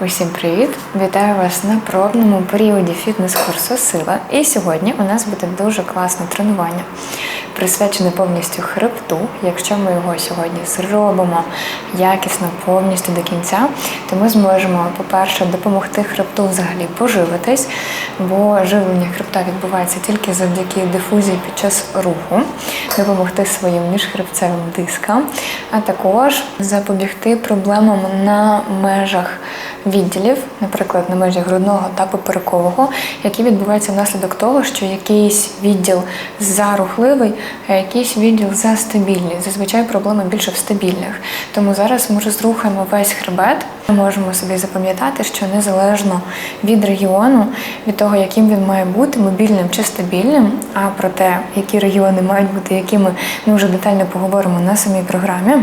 Усім привіт! Вітаю вас на пробному періоді фітнес-курсу Сила. І сьогодні у нас буде дуже класне тренування, присвячене повністю хребту. Якщо ми його сьогодні зробимо якісно, повністю до кінця, то ми зможемо, по-перше, допомогти хребту взагалі поживитись, бо живлення хребта відбувається тільки завдяки дифузії під час руху, допомогти своїм міжхребцевим дискам, а також запобігти проблемам на межах відділів, наприклад, на межі грудного та поперекового, які відбуваються внаслідок того, що якийсь відділ зарухливий, а якийсь відділ застабільний. Зазвичай проблема більше в стабільних. Тому зараз ми розрухаємо весь хребет. Ми можемо собі запам'ятати, що незалежно від регіону, від того, яким він має бути, мобільним чи стабільним, а про те, які регіони мають бути, якими ми вже детально поговоримо на самій програмі.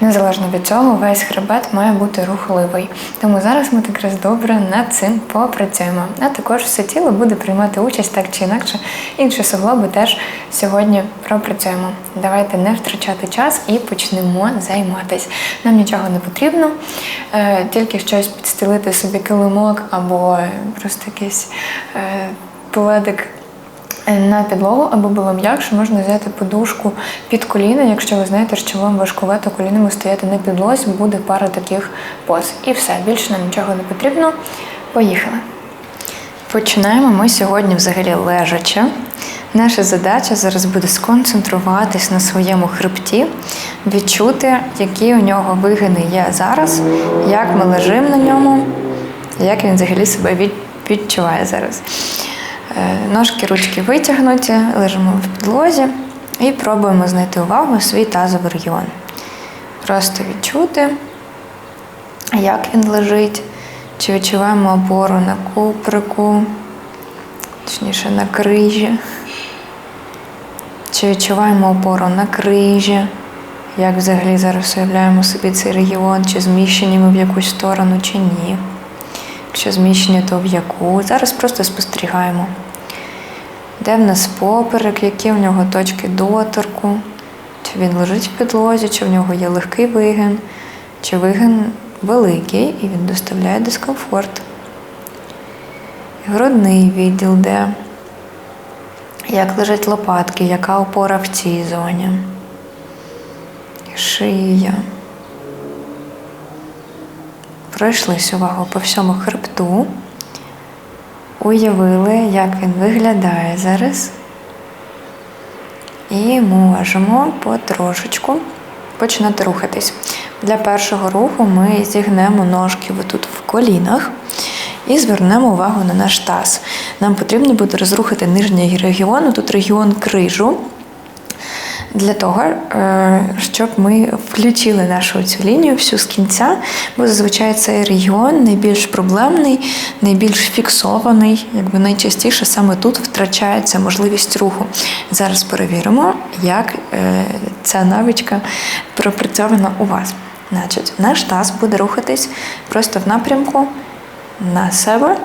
Незалежно від цього, весь хребет має бути рухливий. Тому зараз ми якраз добре над цим попрацюємо. А також все тіло буде приймати участь так чи інакше. Інші суглоби теж сьогодні пропрацюємо. Давайте не втрачати час і почнемо займатися. Нам нічого не потрібно, е, тільки щось підстелити собі килимок або просто якийсь е, пледик на підлогу, аби було м'якше, можна взяти подушку під коліна. Якщо ви знаєте, що вам важкувато колінами стояти на підлозі, буде пара таких поз. І все, більше нам нічого не потрібно. Поїхали. Починаємо ми сьогодні взагалі лежачи. Наша задача зараз буде сконцентруватись на своєму хребті, відчути, які у нього вигини є зараз, як ми лежимо на ньому, як він взагалі себе відчуває зараз. Е, Ножки, ручки витягнуті, лежимо в підлозі і пробуємо знайти увагу свій тазовий регіон. Просто відчути, як він лежить, чи відчуваємо опору на куприку, точніше на крижі, чи відчуваємо опору на крижі, як взагалі зараз уявляємо собі цей регіон, чи зміщені ми в якусь сторону, чи ні. Якщо зміщення, то в яку. Зараз просто спостерігаємо. Де в нас поперек, які в нього точки доторку, чи він лежить в підлозі, чи в нього є легкий вигин, чи вигин великий і він доставляє дискомфорт. Грудний відділ, де як лежать лопатки, яка опора в цій зоні. Шия. Пройшлись увагу по всьому хребту, уявили, як він виглядає зараз. І можемо потрошечку починати рухатись. Для першого руху ми зігнемо ножки отут в колінах і звернемо увагу на наш таз. Нам потрібно буде розрухати нижній регіон, тут регіон крижу. Для того, е, щоб ми включили нашу цю лінію всю з кінця, бо зазвичай цей регіон найбільш проблемний, найбільш фіксований, якби найчастіше саме тут втрачається можливість руху. Зараз перевіримо, як е, ця навичка пропрацьована у вас. Значить, наш таз буде рухатись просто в напрямку на себе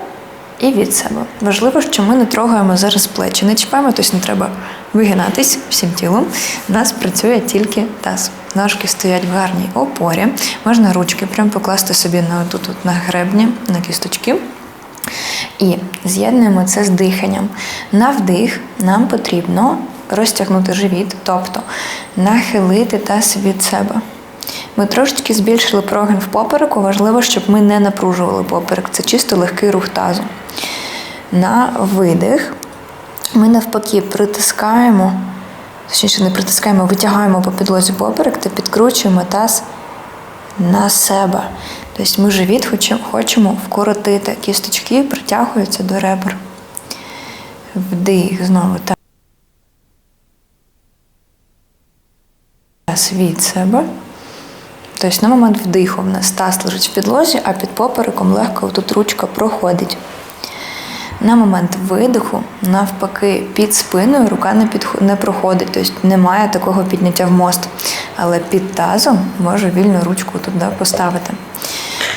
і від себе. Важливо, що ми не трогаємо зараз плечі, не чіпаємо, тобто не треба вигинатись всім тілом. У нас працює тільки таз. Ножки стоять в гарній опорі. Можна ручки прям покласти собі на тут, на гребні, на кісточки. І з'єднуємо це з диханням. На вдих нам потрібно розтягнути живіт, тобто нахилити таз від себе. Ми трошечки збільшили прогин в попереку. Важливо, щоб ми не напружували поперек. Це чисто легкий рух тазу. На видих ми навпаки притискаємо, точніше не притискаємо, витягаємо по підлозі поперек та підкручуємо таз на себе. Тобто ми живіт хочемо вкоротити. Кісточки притягуються до ребер. Вдих знову таз від себе. Тобто на момент вдиху в нас таз лежить в підлозі, а під попереком легко тут ручка проходить. На момент видиху, навпаки, під спиною рука не підход... не проходить, тобто немає такого підняття в мост. Але під тазом можу вільну ручку туди поставити.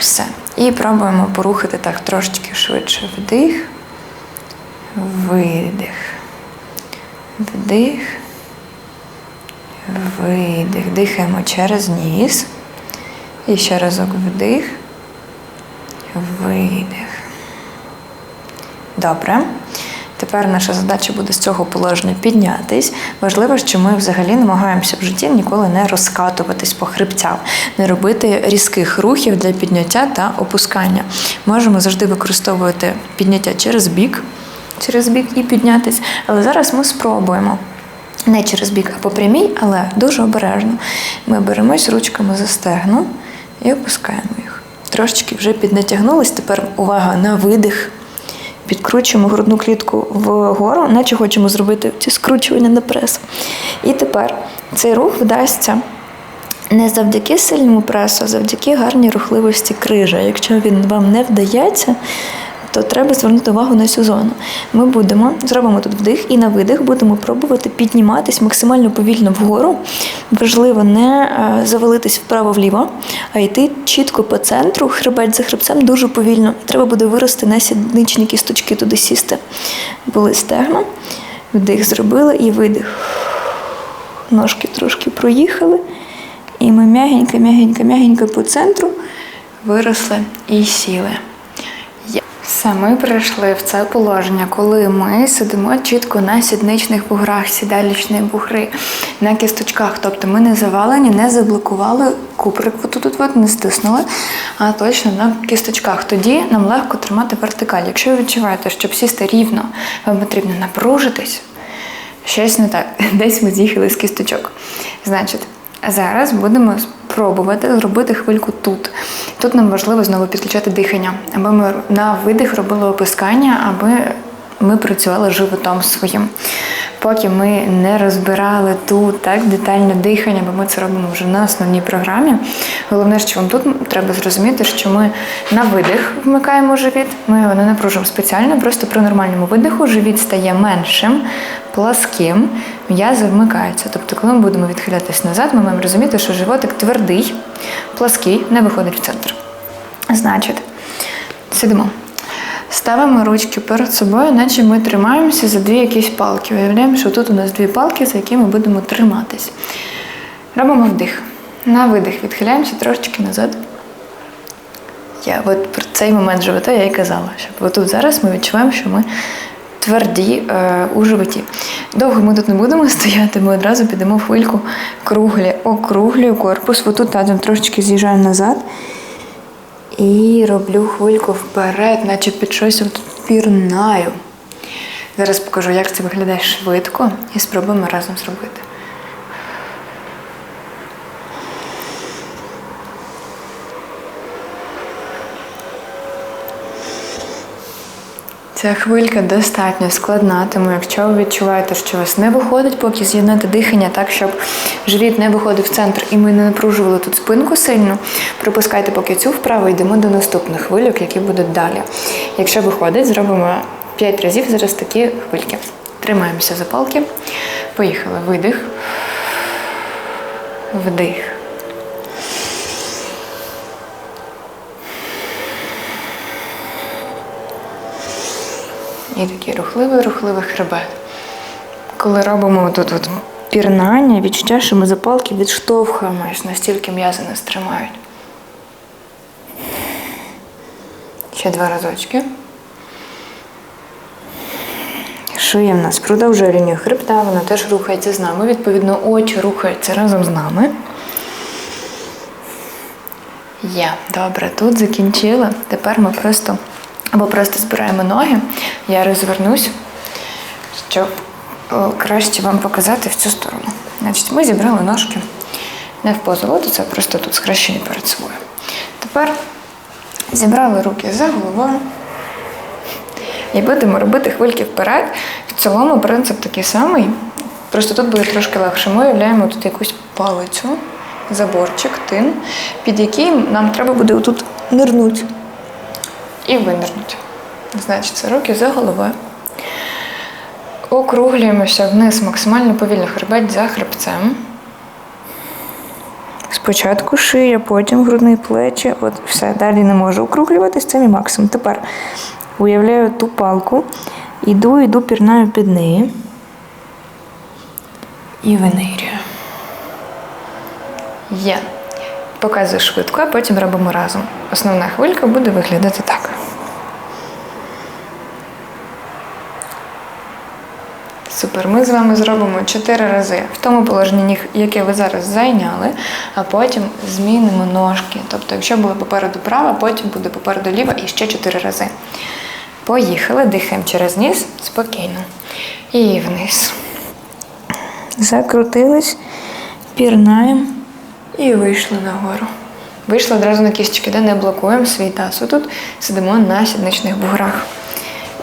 Все. І пробуємо порухати так трошечки швидше. Вдих, видих, вдих, видих. Дихаємо через ніс. І ще разок вдих, Видих. Добре. Тепер наша задача буде з цього положення піднятись. Важливо, що ми взагалі намагаємося в житті ніколи не розкатуватись по хребцям, не робити різких рухів для підняття та опускання. Можемо завжди використовувати підняття через бік, через бік і піднятись. Але зараз ми спробуємо. Не через бік, а по прямій, але дуже обережно. Ми беремось ручками за стегну і опускаємо їх. Трошечки вже піднатягнулись. Тепер увага на видих. Підкручуємо грудну клітку вгору, наче хочемо зробити ці скручування на прес. І тепер цей рух вдасться не завдяки сильному пресу, а завдяки гарній рухливості крижа. Якщо він вам не вдається, то треба звернути увагу на цю зону. Ми будемо, зробимо тут вдих і на видих будемо пробувати підніматись максимально повільно вгору. Важливо не е, завалитись вправо-вліво, а йти чітко по центру, хребець за хребцем дуже повільно. Треба буде вирости на сідничні кісточки туди сісти. Були стегна, вдих зробили і видих. Ножки трошки проїхали. І ми м'ягенько, м'ягенько, м'ягенько по центру виросли і сіли. Все, ми прийшли в це положення, коли ми сидимо чітко на сідничних буграх, сідалічні бугри, на кісточках. Тобто ми не завалені, не заблокували куприк, тут, тут, от, не стиснули, а точно на кісточках. Тоді нам легко тримати вертикаль. Якщо ви відчуваєте, щоб сісти рівно, вам потрібно напружитись. Щось не так, десь ми з'їхали з кісточок. Значить, зараз будемо спробувати зробити хвильку тут. Тут нам важливо знову підключати дихання, аби ми на видих робили опускання, аби ми працювали животом своїм. Поки ми не розбирали тут так детально дихання, бо ми це робимо вже на основній програмі. Головне, що вам тут треба зрозуміти, що ми на видих вмикаємо живіт, ми його не напружуємо спеціально, просто при нормальному видиху живіт стає меншим, пласким, м'язи вмикаються. Тобто, коли ми будемо відхилятися назад, ми маємо розуміти, що животик твердий, плаский, не виходить в центр. Значить, сидимо. Ставимо ручки перед собою, наче ми тримаємося за дві якісь палки. Уявляємо, що тут у нас дві палки, за які ми будемо триматись. Робимо вдих. На видих відхиляємося трошечки назад. Я от про цей момент живота я і казала, що тут зараз ми відчуваємо, що ми тверді е, у животі. Довго ми тут не будемо стояти, ми одразу підемо в хвильку круглі, округлюю корпус. Отут тазом трошечки з'їжджаю назад. І роблю хвильку вперед, наче під щось тут пірнаю. Зараз покажу, як це виглядає швидко, і спробуємо разом зробити. Ця хвилька достатньо складна, тому якщо ви відчуваєте, що у вас не виходить, поки з'єднати дихання так, щоб живіт не виходив в центр і ми не напружували тут спинку сильно, пропускайте поки цю вправу, йдемо до наступних хвильок, які будуть далі. Якщо виходить, зробимо 5 разів зараз такі хвильки. Тримаємося за палки. Поїхали. Видих. Вдих. І такий рухливий, рухливий хребет. Коли робимо тут от пірнання, відчуття, що ми за палки відштовхуємось, настільки м'язи нас тримають. Ще два разочки. Шия в нас продовжує лінію хребта, вона теж рухається з нами. Відповідно, очі рухаються разом з нами. Є, добре, тут закінчила. Тепер ми просто або просто збираємо ноги. Я розвернусь, щоб краще вам показати в цю сторону. Значить, ми зібрали ножки не в позу лотоса, просто тут схрещені перед собою. Тепер зібрали руки за головою. І будемо робити хвильки вперед. В цілому принцип такий самий. Просто тут буде трошки легше. Ми уявляємо тут якусь палицю, заборчик, тин, під який нам треба буде отут нирнути і винирнути. Значить, це руки за головою. Округлюємося вниз максимально повільно хребет за хребцем. Спочатку шия, потім грудні плечі. От все, далі не можу округлюватись, це мій максимум. Тепер уявляю ту палку, іду, іду, пірнаю під неї. І винирюю. Є. Показую швидко, а потім робимо разом. Основна хвилька буде виглядати так. Супер. Ми з вами зробимо 4 рази в тому положенні ніг, яке ви зараз зайняли, а потім змінимо ножки. Тобто, якщо була попереду права, потім буде попереду ліва і ще 4 рази. Поїхали, дихаємо через ніс спокійно. І вниз. Закрутились, пірнаємо і вийшли нагору. Вийшли одразу на кісточки, де не блокуємо свій таз. Тут сидимо на сідничних буграх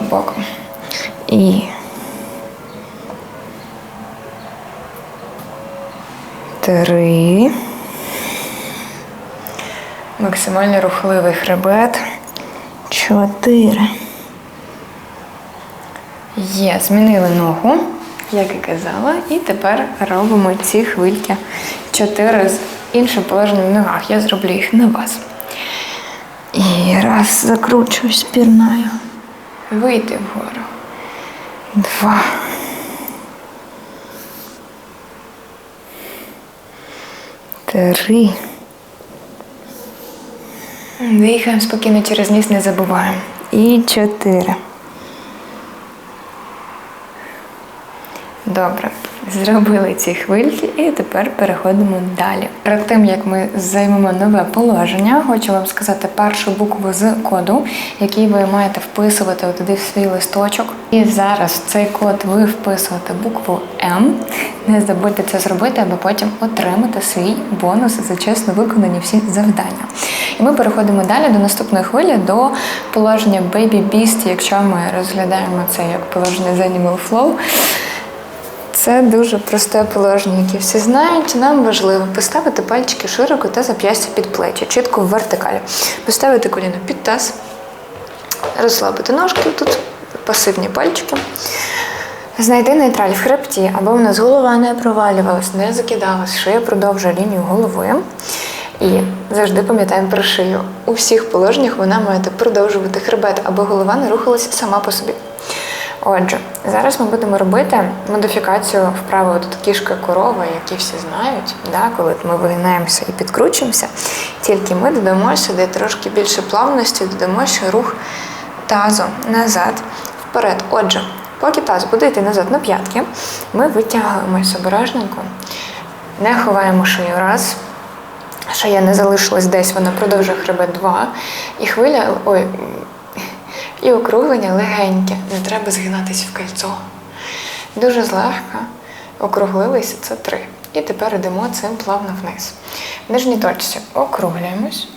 боком. І три. Максимально рухливий хребет. Чотири. Є, змінили ногу, як і казала, і тепер робимо ці хвильки чотири з іншим положенням в ногах. Я зроблю їх на вас. І раз, закручуюсь, пірнаю. Вийти вгору. Два. Три. Дихаємо спокійно через ніс, не забуваємо. І чотири. Добре, зробили ці хвильки і тепер переходимо далі. Перед тим як ми займемо нове положення, хочу вам сказати першу букву з коду, який ви маєте вписувати туди в свій листочок. І зараз цей код ви вписуєте букву М. Не забудьте це зробити, аби потім отримати свій бонус за чесно виконані всі завдання. І ми переходимо далі до наступної хвилі, до положення Baby Beast, якщо ми розглядаємо це як положення з Animal Flow. Це дуже просте положення, яке всі знають. Нам важливо поставити пальчики широко та зап'ястя під плечі, чітко в вертикалі. Поставити коліно під таз, розслабити ножки, тут пасивні пальчики. Знайти нейтраль в хребті, аби у нас голова не провалювалась, не закидалась, шия продовжує лінію головою. І завжди пам'ятаємо про шию. У всіх положеннях вона має продовжувати хребет, аби голова не рухалась сама по собі. Отже, зараз ми будемо робити модифікацію вправи тут кішка корова, які всі знають, да, коли ми вигинаємося і підкручуємося. Тільки ми додамо сюди трошки більше плавності, додамо ще рух тазу назад, вперед. Отже, поки таз буде йти назад на п'ятки, ми витягуємося обережненько, не ховаємо шию раз. Шия не залишилась десь, вона продовжує хребет два. І хвиля. ой, і округлення легеньке, не треба згинатись в кольцо. Дуже злегка округлилися це три. І тепер йдемо цим плавно вниз. В нижній точці округлюємось.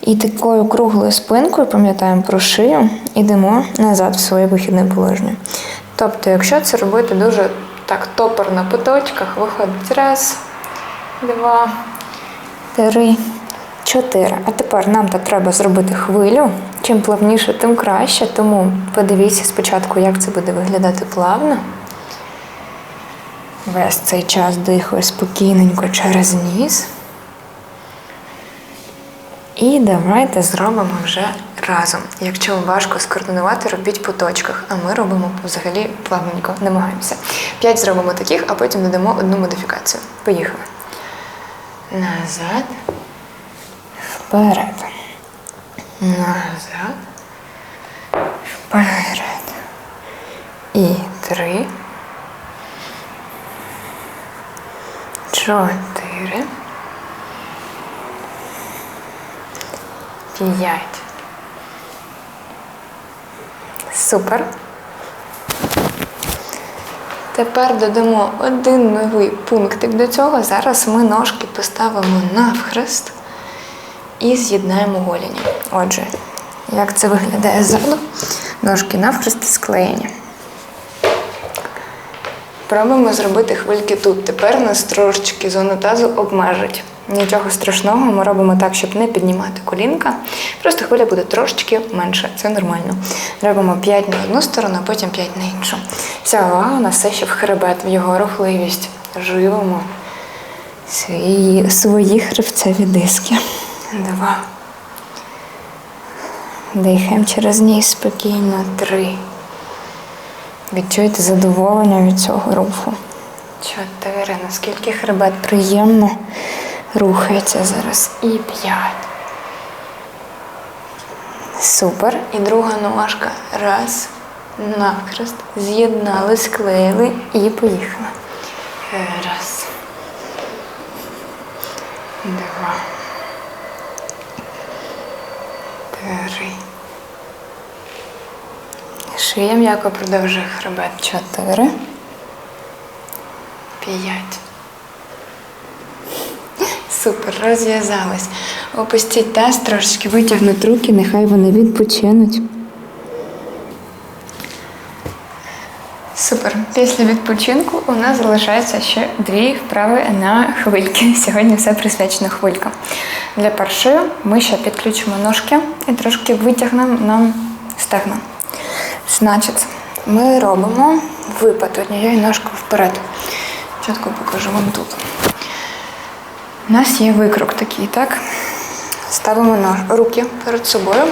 І такою круглою спинкою, пам'ятаємо про шию, йдемо назад в своє вихідне положення. Тобто, якщо це робити дуже так топор на поточках, виходить раз, два, три. Чотири. А тепер нам так треба зробити хвилю. Чим плавніше, тим краще. Тому подивіться спочатку, як це буде виглядати плавно. Весь цей час дихаю спокійненько через ніс. І давайте зробимо вже разом. Якщо вам важко скоординувати, робіть по точках, а ми робимо взагалі плавненько, намагаємося. П'ять зробимо таких, а потім додамо одну модифікацію. Поїхали. Назад вперед, назад, вперед. І три, чотири, п'ять. Супер. Тепер додамо один новий пунктик до цього. Зараз ми ножки поставимо навхрест і з'єднаємо голені. Отже, як це виглядає ззаду? Ножки навхрест склеєні. Пробуємо зробити хвильки тут. Тепер нас трошечки зону тазу обмежить. Нічого страшного, ми робимо так, щоб не піднімати колінка. Просто хвиля буде трошечки менше, це нормально. Робимо 5 на одну сторону, потім 5 на іншу. Вся увага у нас все ще в хребет, в його рухливість. Живемо свої, свої хребцеві диски. Два. Дихаємо через ніс спокійно. Три. Відчуйте задоволення від цього руху. Чотири. Наскільки хребет приємно Рухається зараз. І п'ять. Супер. І друга ножка. Раз. Навхрест. З'єднали, склеїли і поїхали. Раз. Два. Три. Шия м'яко продовжує хребет. Чотири. П'ять. Супер, розв'язались. Опустіть таз, трошечки витягнуть руки, нехай вони відпочинуть. Супер. Після відпочинку у нас залишається ще дві вправи на хвильки. Сьогодні все присвячено хвилькам. Для першої ми ще підключимо ножки і трошки витягнемо нам стегна. Значить, ми робимо випад однією ножкою вперед. Чітко покажу вам тут. У нас є викрок такий, так? Ставимо руки перед собою.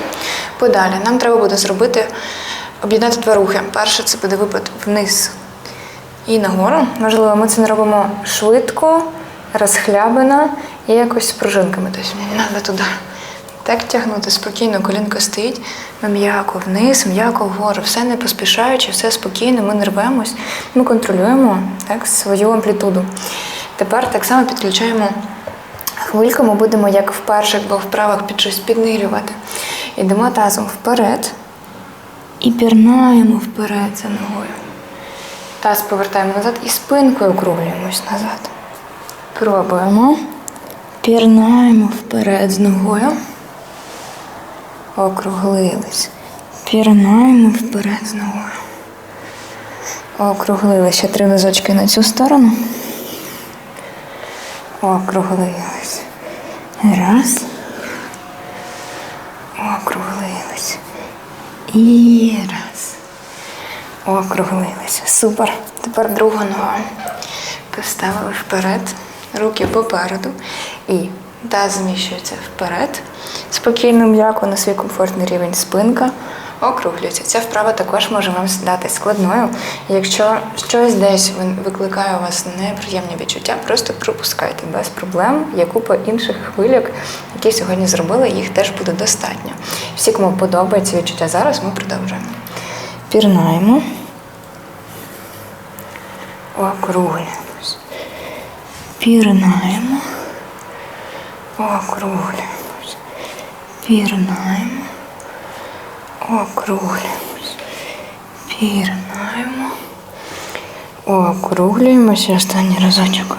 Подалі. Нам треба буде зробити, об'єднати два рухи. Перше це буде випад вниз і нагору. Можливо, ми це не робимо швидко, розхлябано і якось з пружинками. Тобто мені треба туди. Так тягнути спокійно, колінка стоїть, ми м'яко вниз, м'яко вгору, все не поспішаючи, все спокійно, ми не рвемось, ми контролюємо так, свою амплітуду. Тепер так само підключаємо хвильку, ми будемо як в перших або вправах під щось піднирювати. Йдемо тазом вперед і пірнаємо вперед за ногою. Таз повертаємо назад і спинкою округлюємось назад. Пробуємо. Пірнаємо вперед з ногою. Округлились. Пірнаємо вперед з ногою. Округлили три низочки на цю сторону. Округлились. Раз. Округлились. І раз. Округлились. Супер. Тепер друга нога. Поставили вперед, руки попереду і таз зміщується вперед. Спокійно, м'яко на свій комфортний рівень спинка. Округлюється. Ця вправа також може вам здати складною. Якщо щось десь викликає у вас неприємні відчуття, просто пропускайте без проблем. Є купа інших хвильок, які сьогодні зробили, їх теж буде достатньо. Всі, кому подобається відчуття зараз, ми продовжуємо. Пірнаємо. Округлюємось. Пірнаємо. Округлюємось. Пірнаємо. Округлюємось. Пірнаємо. Округлюємося. Останній разочок.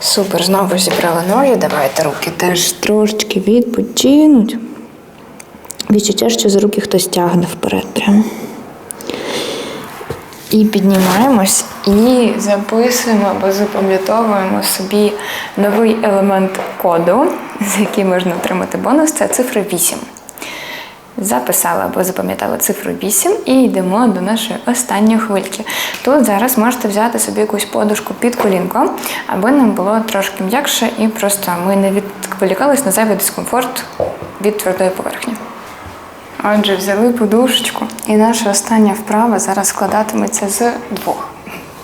Супер, знову зібрали ноги. Давайте руки теж трошечки відпочинуть. Відчуття, що за руки хтось тягне вперед прямо. І піднімаємось і записуємо або запам'ятовуємо собі новий елемент коду, з яким можна отримати бонус. Це цифра 8. Записали або запам'ятали цифру 8 і йдемо до нашої останньої хвильки. Тут зараз можете взяти собі якусь подушку під колінко, аби нам було трошки м'якше і просто ми не відволікались на зайвий дискомфорт від твердої поверхні. Отже, взяли подушечку, і наша остання вправа зараз складатиметься з двох,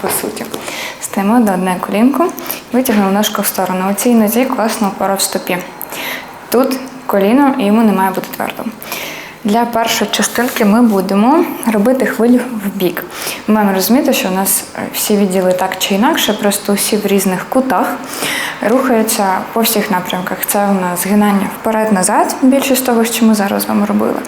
по суті. Стаємо до одне колінку, витягнемо ножку в сторону. У цій нозі класно опора в стопі. Тут коліно йому не має бути твердим. Для першої частинки ми будемо робити хвилю в бік. Ми маємо розуміти, що у нас е, всі відділи так чи інакше, просто усі в різних кутах рухаються по всіх напрямках. Це у нас згинання вперед-назад, більшість того, що ми зараз з вами робили.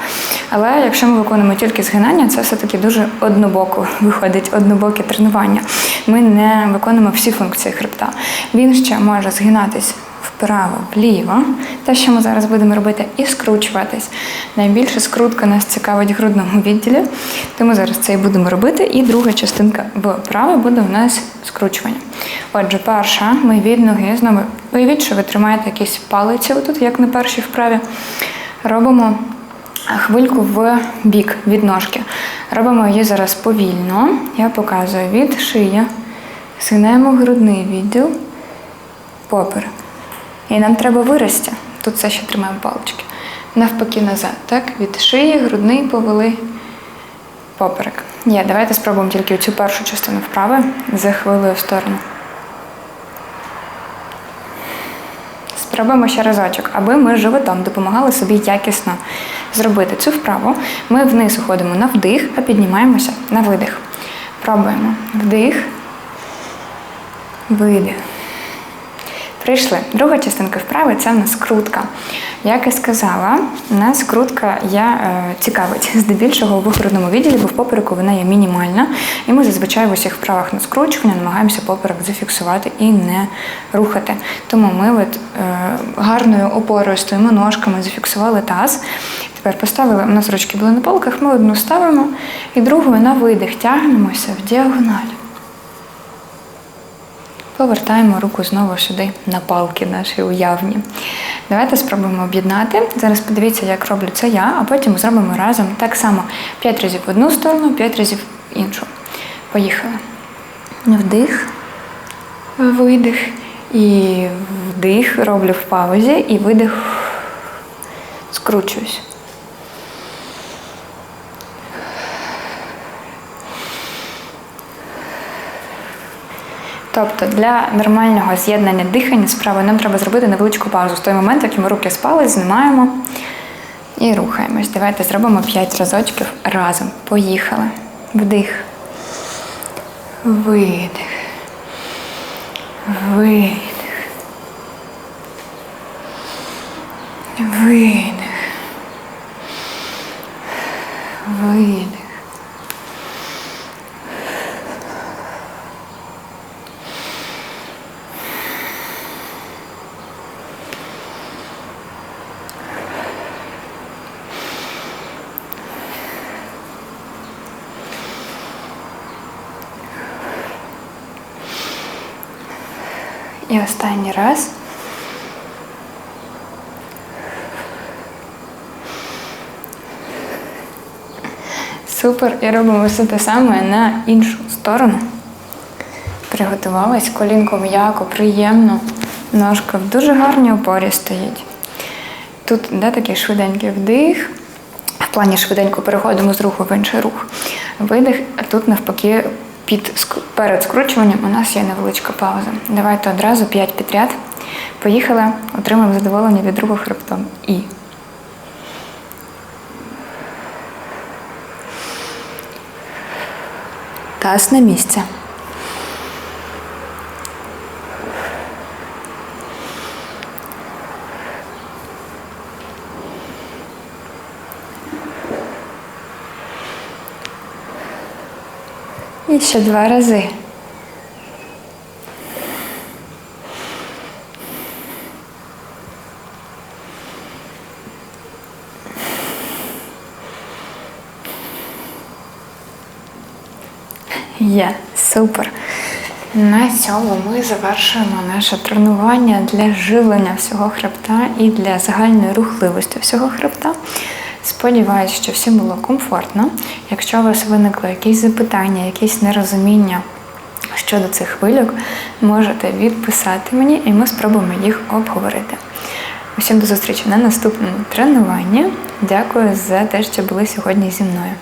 Але якщо ми виконуємо тільки згинання, це все-таки дуже однобоко виходить, однобоке тренування. Ми не виконуємо всі функції хребта. Він ще може згинатись вправо, вліво, те, що ми зараз будемо робити, і скручуватись. Найбільше скрутка нас цікавить в грудному відділі, тому зараз це і будемо робити. І друга частинка вправи буде у нас скручування. Отже, перша, ми від ноги, знову уявіть, що ви тримаєте якісь палиці отут, як на першій вправі. Робимо хвильку в бік від ножки. Робимо її зараз повільно. Я показую від шиї. Згинаємо грудний відділ, поперек. І нам треба вирости. Тут це ще тримаємо палички. Навпаки, назад. Так? Від шиї, грудний повели поперек. Є, давайте спробуємо тільки цю першу частину вправи за хвилею в сторону. Спробуємо ще разочок, аби ми животом допомагали собі якісно зробити цю вправу. Ми вниз уходимо на вдих, а піднімаємося на видих. Пробуємо вдих, видих. Прийшли. Друга частинка вправи це в нас крутка. Як і сказала, нас крутка є е, цікавить здебільшого у вигородному відділі, бо в попереку вона є мінімальна. І ми зазвичай в усіх вправах на скручування намагаємося поперек зафіксувати і не рухати. Тому ми от, е, гарною опорою стоїмо ножками, зафіксували таз. Тепер поставили, у нас ручки були на полках, ми одну ставимо і другою на видих тягнемося в діагональ. Повертаємо руку знову сюди на палки наші уявні. Давайте спробуємо об'єднати. Зараз подивіться, як роблю це я, а потім зробимо разом так само 5 разів в одну сторону, 5 разів в іншу. Поїхали. Вдих, видих. І вдих роблю в паузі, і видих скручуюсь. Тобто для нормального з'єднання дихання справи нам треба зробити невеличку паузу. В той момент, як ми руки спали, знімаємо і рухаємось. Давайте зробимо 5 разочків разом. Поїхали. Вдих. Видих. Видих. Видих. І останній раз. Супер. І робимо все те саме на іншу сторону. Приготувалась, колінко м'яко, приємно. Ножка в дуже гарній опорі стоїть. Тут де такий швиденький вдих. В плані швиденько переходимо з руху в інший рух. Видих, а тут навпаки під, перед скручуванням у нас є невеличка пауза. Давайте одразу 5 підряд. Поїхали, отримаємо задоволення від другого хребтом. І. Таз на місце. І ще два рази. Є, супер. На цьому ми завершуємо наше тренування для живлення всього хребта і для загальної рухливості всього хребта. Сподіваюсь, що всім було комфортно. Якщо у вас виникли якісь запитання, якісь нерозуміння щодо цих хвильок, можете відписати мені і ми спробуємо їх обговорити. Усім до зустрічі на наступному тренуванні. Дякую за те, що були сьогодні зі мною.